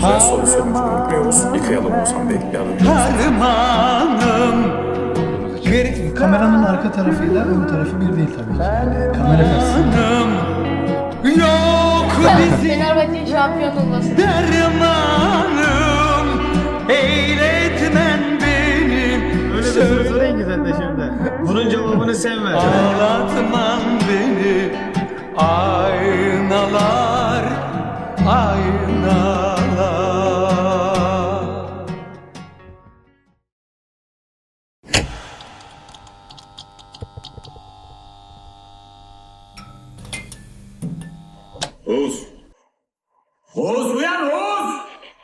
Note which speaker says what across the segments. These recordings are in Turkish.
Speaker 1: Güzel soru sormuş unutmuyoruz. Yıkayalım Oğuzhan Bey.
Speaker 2: Bir
Speaker 3: Kameranın arka tarafıyla ön tarafı bir değil tabii ki. Kamera karşısında.
Speaker 2: kanım Yok bizim
Speaker 4: Fenerbahçe'nin şampiyon olması.
Speaker 2: dermanım Eyletmen benim
Speaker 5: Öyle de sorayım ki sen de şimdi. Bunun cevabını sen ver.
Speaker 2: Ağlatman beni Aynalar
Speaker 1: Oğuz. Oğuz uyan Oğuz!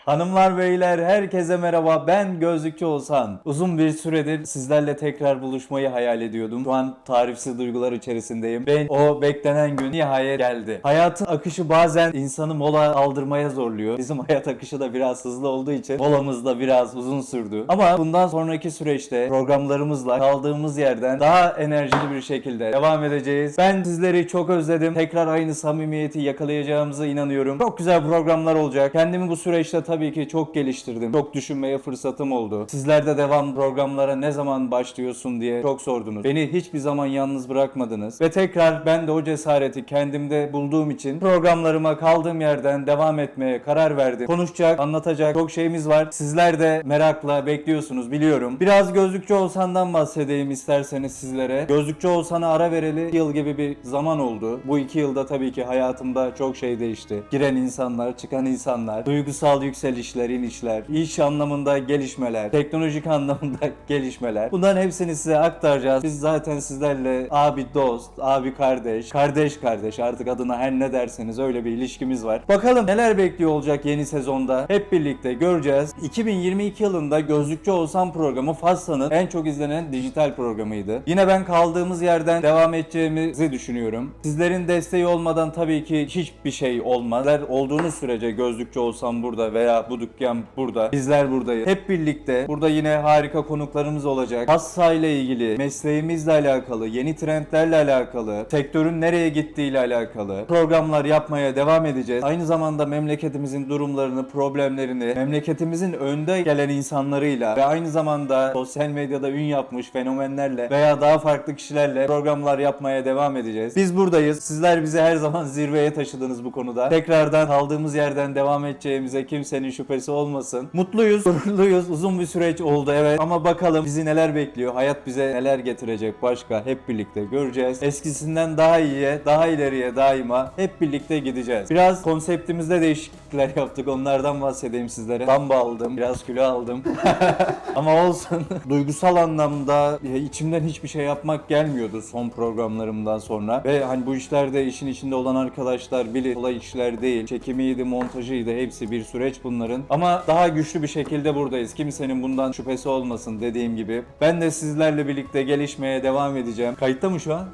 Speaker 6: Hanımlar beyler herkese merhaba ben Gözlükçü Oğuzhan. Uzun bir süredir sizlerle tekrar buluşmayı hayal ediyordum. Şu an tarifsiz duygular içerisindeyim. Ve o beklenen gün nihayet geldi. Hayatın akışı bazen insanı mola aldırmaya zorluyor. Bizim hayat akışı da biraz hızlı olduğu için molamız da biraz uzun sürdü. Ama bundan sonraki süreçte programlarımızla kaldığımız yerden daha enerjili bir şekilde devam edeceğiz. Ben sizleri çok özledim. Tekrar aynı samimiyeti yakalayacağımıza inanıyorum. Çok güzel programlar olacak. Kendimi bu süreçte tabii ki çok geliştirdim. Çok düşünmeye fırsatım oldu. Sizler de devam programlara ne zaman başlıyorsun diye çok sordunuz. Beni hiçbir zaman yalnız bırakmadınız. Ve tekrar ben de o cesareti kendimde bulduğum için programlarıma kaldığım yerden devam etmeye karar verdim. Konuşacak, anlatacak çok şeyimiz var. Sizler de merakla bekliyorsunuz biliyorum. Biraz Gözlükçü Oğuzhan'dan bahsedeyim isterseniz sizlere. Gözlükçü Oğuzhan'a ara vereli yıl gibi bir zaman oldu. Bu iki yılda tabii ki hayatımda çok şey değişti. Giren insanlar, çıkan insanlar, duygusal yükselişler, inişler, iş anlamında gelişmeler, teknolojik anlamında gelişmeler. Bunların hepsini size aktaracağız. Biz zaten sizlerle abi dost, abi kardeş, kardeş kardeş artık adına her ne derseniz öyle bir ilişkimiz var. Bakalım neler bekliyor olacak yeni sezonda. Hep birlikte göreceğiz. 2022 yılında Gözlükçü Olsam programı Fassa'nın en çok izlenen dijital programıydı. Yine ben kaldığımız yerden devam edeceğimizi düşünüyorum. Sizlerin desteği olmadan tabii ki hiçbir şey olmaz. Sizler olduğunuz sürece Gözlükçü Olsam burada veya bu dükkan burada. Bizler buradayız. Hep birlikte burada yine harika konuklarımız olacak. Fassa ile ilgili, mesleğimizle alakalı, yeni trendlerle alakalı, sektörün nereye gittiği ile alakalı programlar yapmaya devam edeceğiz. Aynı zamanda memleketimizin durumlarını, problemlerini, memleketimizin önde gelen insanlarıyla ve aynı zamanda sosyal medyada ün yapmış fenomenlerle veya daha farklı kişilerle programlar yapmaya devam edeceğiz. Biz buradayız. Sizler bizi her zaman zirveye taşıdınız bu konuda. Tekrardan kaldığımız yerden devam edeceğimize kimsenin şüphesi olmasın. Mutluyuz, gururluyuz. Uzun bir süreç oldu evet ama bakalım bizi neler bekliyor. Hayat bize neler getirecek başka hep birlikte göreceğiz. Eskisinden daha iyiye, daha ileriye daima hep birlikte gideceğiz. Biraz konseptimizde değişiklikler yaptık. Onlardan bahsedeyim sizlere. Bamba aldım, biraz kilo aldım. Ama olsun. Duygusal anlamda e, içimden hiçbir şey yapmak gelmiyordu son programlarımdan sonra. Ve hani bu işlerde işin içinde olan arkadaşlar bilir kolay işler değil. Çekimiydi, montajıydı hepsi bir süreç bunların. Ama daha güçlü bir şekilde buradayız. Kimsenin bundan şüphesi olmasın dediğim gibi. Ben de sizlerle birlikte gelişmeye devam edeceğim. Kayıtta mı şu an?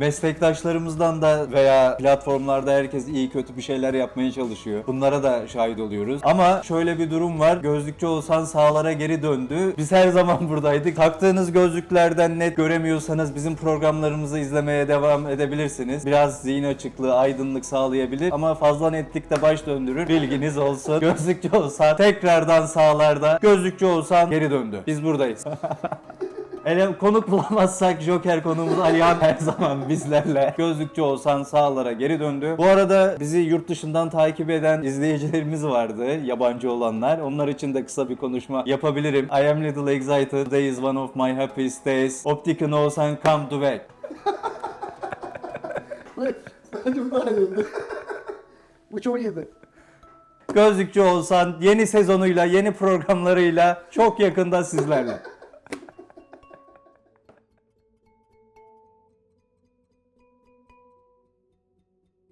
Speaker 6: Meslektaşlarımızdan da veya platformlarda herkes iyi kötü bir şeyler yapmaya çalışıyor. Bunlara da şahit oluyoruz. Ama şöyle bir durum var. Gözlükçü olsan sağlara geri döndü. Biz her zaman buradaydık. Taktığınız gözlüklerden net göremiyorsanız bizim programlarımızı izlemeye devam edebilirsiniz. Biraz zihin açıklığı, aydınlık sağlayabilir ama fazla netlik de baş döndürür. Bilginiz olsun. Gözlükçü olsan tekrardan sağlarda, gözlükçü olsan geri döndü. Biz buradayız. Ele konuk bulamazsak Joker konuğumuz Alihan her zaman bizlerle. Gözlükçü olsan sağlara geri döndü. Bu arada bizi yurt dışından takip eden izleyicilerimiz vardı. Yabancı olanlar. Onlar için de kısa bir konuşma yapabilirim. I am little excited. Today is one of my happiest days. Optica Oğuzhan come to back.
Speaker 3: Bence bu iyiydi. Bu çok iyiydi.
Speaker 6: Gözlükçü olsan yeni sezonuyla, yeni programlarıyla çok yakında sizlerle.